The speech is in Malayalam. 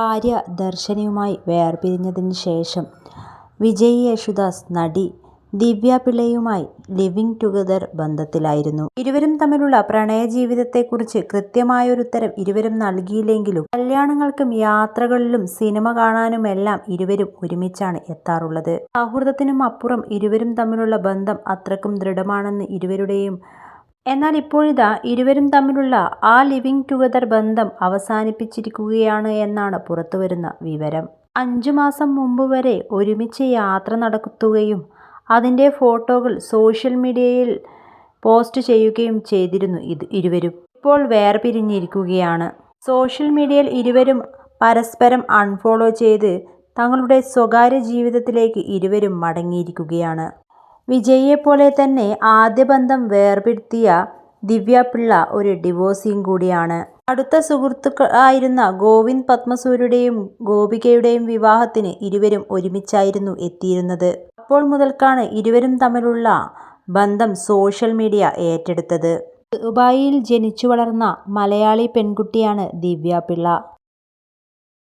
ഭാര്യ ദർശനയുമായി വേർപിരിഞ്ഞതിന് ശേഷം വിജയ് യേശുദാസ് നടി ദിവ്യ പിള്ളയുമായി ലിവിംഗ് ടുഗദർ ബന്ധത്തിലായിരുന്നു. ഇരുവരും തമ്മിലുള്ള പ്രണയ പ്രണയജീവിതത്തെക്കുറിച്ച് കൃത്യമായൊരുത്തരം ഇരുവരും നൽകിയില്ലെങ്കിലും കല്യാണങ്ങൾക്കും യാത്രകളിലും സിനിമ കാണാനുമെല്ലാം ഇരുവരും ഒരുമിച്ചാണ് എത്താറുള്ളത്. സൗഹൃദത്തിനും അപ്പുറം ഇരുവരും തമ്മിലുള്ള ബന്ധം അത്രക്കും ദൃഢമാണെന്ന് ഇരുവരുടെയും എന്നാൽ ഇപ്പോഴിതാ ഇരുവരും തമ്മിലുള്ള ആ ലിവിംഗ് ടുഗദർ ബന്ധം അവസാനിപ്പിച്ചിരിക്കുകയാണ് എന്നാണ് പുറത്തുവരുന്ന വിവരം. അഞ്ചു മാസം മുമ്പ് വരെ ഒരുമിച്ച് യാത്ര നടത്തുകയും അതിന്റെ ഫോട്ടോകൾ സോഷ്യൽ മീഡിയയിൽ പോസ്റ്റ് ചെയ്യുകയും ചെയ്തിരുന്നു ഇത് ഇരുവരും. ഇപ്പോൾ വേർപിരിഞ്ഞിരിക്കുകയാണ്. സോഷ്യൽ മീഡിയയിൽ ഇരുവരും പരസ്പരം അൺഫോളോ ചെയ്ത് തങ്ങളുടെ സ്വകാര്യ ജീവിതത്തിലേക്ക് ഇരുവരും മടങ്ങിയിരിക്കുകയാണ്. വിജയിയെപ്പോലെ തന്നെ ആദ്യ ബന്ധം വേർപെടുത്തിയ ദിവ്യ പിള്ള ഒരു ഡിവോഴ്സിയും കൂടിയാണ്. അടുത്ത സുഹൃത്തുക്കളായിരുന്ന ഗോവിന്ദ് പത്മസൂര്യയുടെയും ഗോപികയുടെയും വിവാഹത്തിന് ഇരുവരും ഒരുമിച്ചായിരുന്നു എത്തിയിരുന്നത്. അപ്പോൾ മുതൽക്കാണ് ഇരുവരും തമ്മിലുള്ള ബന്ധം സോഷ്യൽ മീഡിയ ഏറ്റെടുത്തത്. ദുബായിൽ ജനിച്ചു വളർന്ന മലയാളി പെൺകുട്ടിയാണ് ദിവ്യ പിള്ള.